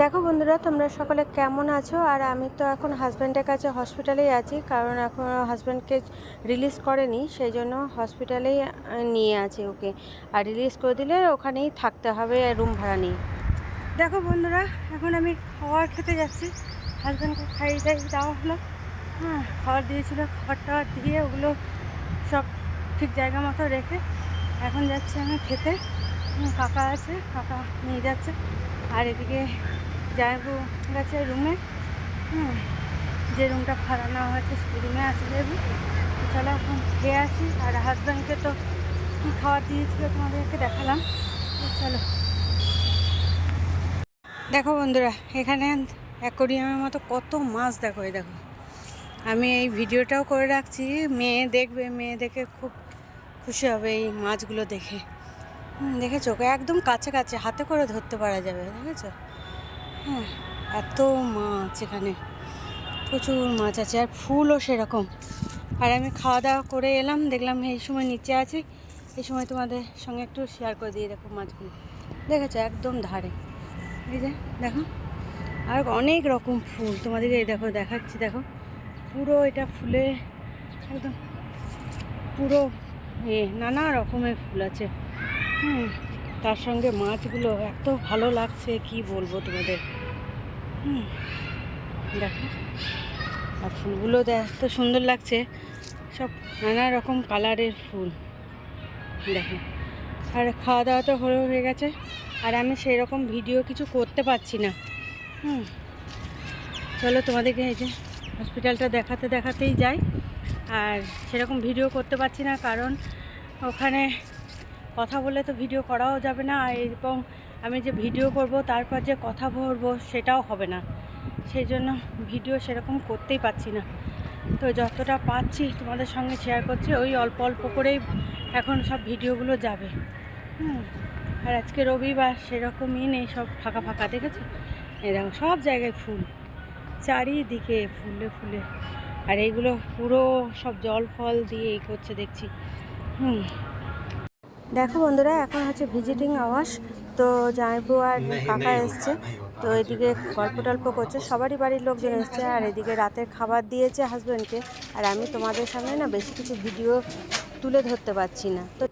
দেখো বন্ধুরা, তোমরা সকলে কেমন আছো? আর আমি তো এখন হাজব্যান্ডের কাছে হসপিটালেই আছি, কারণ এখন হাজব্যান্ডকে রিলিজ করেনি সেই জন্য হসপিটালেই নিয়ে আছি ওকে। আর রিলিজ করে দিলে ওখানেই থাকতে হবে রুম ভাড়া নিয়ে। দেখো বন্ধুরা, এখন আমি খাবার খেতে যাচ্ছি। হাজব্যান্ডকে খাইয়ে দাইয়ে দেওয়া হলো। হ্যাঁ খাবার দিয়েছিল, খাবার টাবার দিয়ে ওগুলো সব ঠিক জায়গা মতো রেখে এখন যাচ্ছি আমি খেতে। কাকা আছে, কাকা নিয়ে যাচ্ছে। আর এদিকে জায়গু গেছে রুমে হুম, যে রুমটা ভাড়া নেওয়া হয়েছে সেই রুমে আছে যাবি চলো এখন খেয়ে আসি। আর হাজব্যান্ডকে তো কী খাবার দিয়েছিল তোমাদেরকে দেখালাম। চলো। দেখো বন্ধুরা, এখানে অ্যাকোরিয়ামের মতো কত মাছ দেখো দেখো। আমি এই ভিডিওটাও করে রাখছি। মেয়ে দেখবে, মেয়ে দেখে খুব খুশি হবে এই মাছগুলো দেখে। দেখেছ? একদম কাছে কাছে হাতে করে ধরতে পারা যাবে, দেখেছ? হ্যাঁ এত মাছ এখানে। প্রচুর মাছ আছে আর ফুলও সেরকম। আর আমি খাওয়া দাওয়া করে এলাম, দেখলাম এই সময় নিচে আছি। এই সময় তোমাদের সঙ্গে একটু শেয়ার করে দিয়ে দেখো মাছগুলো। দেখেছ? একদম ধারে। এই যে, দেখো। আর অনেক রকম ফুল। তোমাদেরকে এই দেখো, দেখাচ্ছি, দেখো। পুরো এটা ফুলে একদম পুরো এ, নানা রকমের ফুল আছে। হুম, তার সঙ্গে মাছগুলো এত ভালো লাগছে, কি বলব তোমাদের? হুম, দেখো। আর ফুলগুলো এত সুন্দর লাগছে। সব নানা রকম কালারের ফুল। দেখো। আর খাওয়া দাওয়া তো হয়ে হয়ে গেছে। আর আমি সেই রকম ভিডিও কিছু করতে পারছি না। হুম। চলো তোমাদেরকে এই যে হসপিটালটা দেখাতে, দেখাতেই যাই। আর সেরকম ভিডিও করতে পারছি না, কারণ ওখানে কথা বলে তো ভিডিও করাও যাবে না। আর এরকম আমি যে ভিডিও করব, তারপর যে কথা বলব, সেটাও হবে না। সেই জন্য ভিডিও সেরকম করতেই পারছি না। তো যতটা পাচ্ছি তোমাদের সঙ্গে শেয়ার করছি, ওই অল্প অল্প করেই এখন সব ভিডিওগুলো যাবে। হুম, আর আজকে রবিবার, সেরকমই নেই সব ফাঁকা ফাঁকা, দেখেছ? এই দেখো, সব জায়গায় ফুল। চারিদিকে ফুলে ফুলে। আর এইগুলো পুরো সব জল ফল দিয়ে এই করছে, দেখছি। হুম। দেখো বন্ধুরা, এখন হচ্ছে ভিজিটিং আওয়ার্স তো জামাইবু আর কাকা এসছে। তো এদিকে গল্প টল্প করছে সবারই বাড়ির লোকজন এসছে আর এদিকে রাতের খাবার দিয়েছে হাজব্যান্ডকে আর আমি তোমাদের সামনে না বেশি কিছু ভিডিও তুলে ধরতে পারছি না। তো